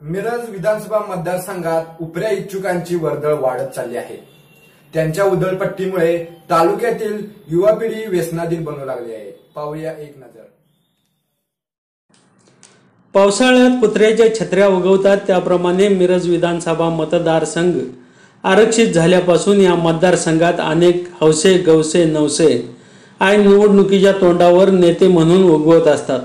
मिरज विधानसभा मतदारसंघात उपऱ्या इच्छुकांची वर्दळ वाढत चालली आहे. त्यांच्या उधळपट्टीमुळे तालुक्यातील युवा पिढी व्यसनाधीन बनू लागली आहे. पाहूया एक नजर. पावसाळ्यात कुत्र्याच्या छत्र्या उगवतात त्याप्रमाणे मिरज विधानसभा मतदारसंघ आरक्षित झाल्यापासून या मतदारसंघात अनेक हौसे गवसे नवसे आणि निवडणुकीच्या तोंडावर नेते म्हणून उगवत असतात.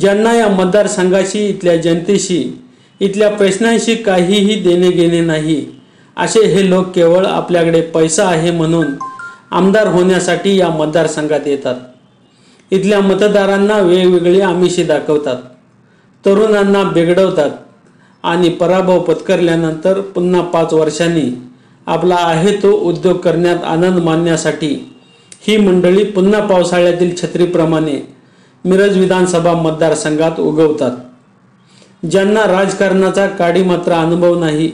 ज्यांना या मतदारसंघाशी इथल्या जनतेशी इथल्या प्रश्नांशी काहीही देणे घेणे नाही. असे हे लोक केवळ आपल्याकडे पैसा आहे म्हणून आमदार होण्यासाठी या मतदारसंघात येतात. इथल्या मतदारांना वेगवेगळी आमिषे दाखवतात. तरुणांना बिघडवतात. आणि पराभव पत्करल्यानंतर पुन्हा पाच वर्षांनी आपला आहे तो उद्योग करण्यात आनंद मानण्यासाठी ही मंडळी पुन्हा पावसाळ्यातील छत्रीप्रमाणे मिरज विधानसभा मतदारसंघात उगवतात. ज्यांना राजकारणाचा काडीमात्र अनुभव नाही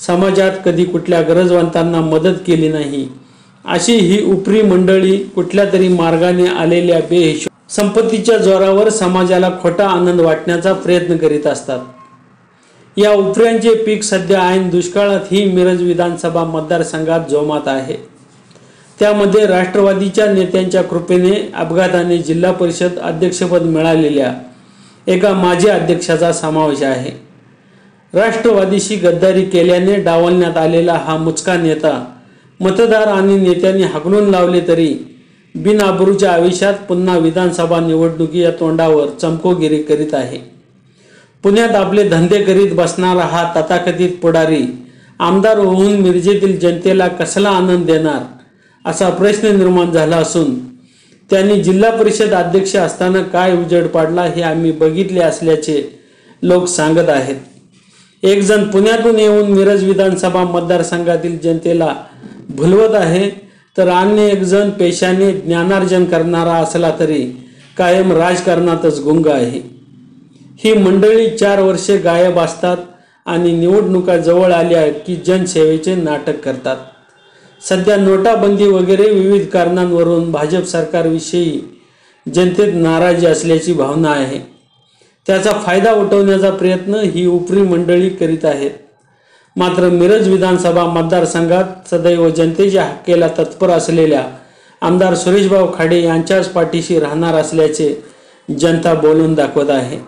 समाजात कधी कुठल्या गरजवंतांना मदत केली नाही अशी ही उपरी मंडळी कुठल्या तरी मार्गाने आलेल्या बेहिशो संपत्तीच्या जोरावर समाजाला खोटा आनंद वाटण्याचा प्रयत्न करीत असतात. या उपऱ्यांचे पीक सध्या ऐन दुष्काळात ही मिरज विधानसभा मतदारसंघात जोमात आहे. त्यामध्ये राष्ट्रवादीच्या नेत्यांच्या कृपेने अपघाताने जिल्हा परिषद अध्यक्षपद मिळालेल्या एका माजी अध्यक्षाचा समावेश आहे. राष्ट्रवादीशी गद्दारी केल्याने डावलण्यात आलेला हा मुचका नेता मतदार आणि नेत्यांनी हाकलून लावले तरी बिनआबरूच्या आयुष्यात पुन्हा विधानसभा निवडणुकी या तोंडावर चमकोगिरी करीत आहे. पुण्यात आपले धंदे करीत बसणारा हा तथाकथित पुढारी आमदार होऊन मिरजेतील जनतेला कसला आनंद देणार? असा प्रश्न निर्माण झाला असून त्यांनी जिल्हा परिषद अध्यक्ष असताना काय उजेड पाडला हे आम्ही बघितले असल्याचे लोक सांगत आहेत. एक जण पुण्यातून येऊन मिरज विधानसभा मतदारसंघातील जनतेला भुलवत आहे तर अन्य एक जण पेशाने ज्ञानार्जन करणारा असला तरी कायम राजकारणातच गुंग आहे. ही मंडळी चार वर्षे गायब असतात आणि निवडणुका जवळ आल्या की जनसेवेचे नाटक करतात. सध्या नोटाबंदी वगैरे विविध कारणांवरून भाजप सरकारविषयी जनतेत नाराजी असल्याची भावना आहे. त्याचा फायदा उठवण्याचा प्रयत्न ही उपरी मंडळी करीत आहेत. मात्र मिरज विधानसभा मतदारसंघात सदैव जनतेच्या हक्केला तत्पर असलेल्या आमदार सुरेशभाऊ खाडे यांच्याच पाठीशी राहणार असल्याचे जनता बोलून दाखवत आहे.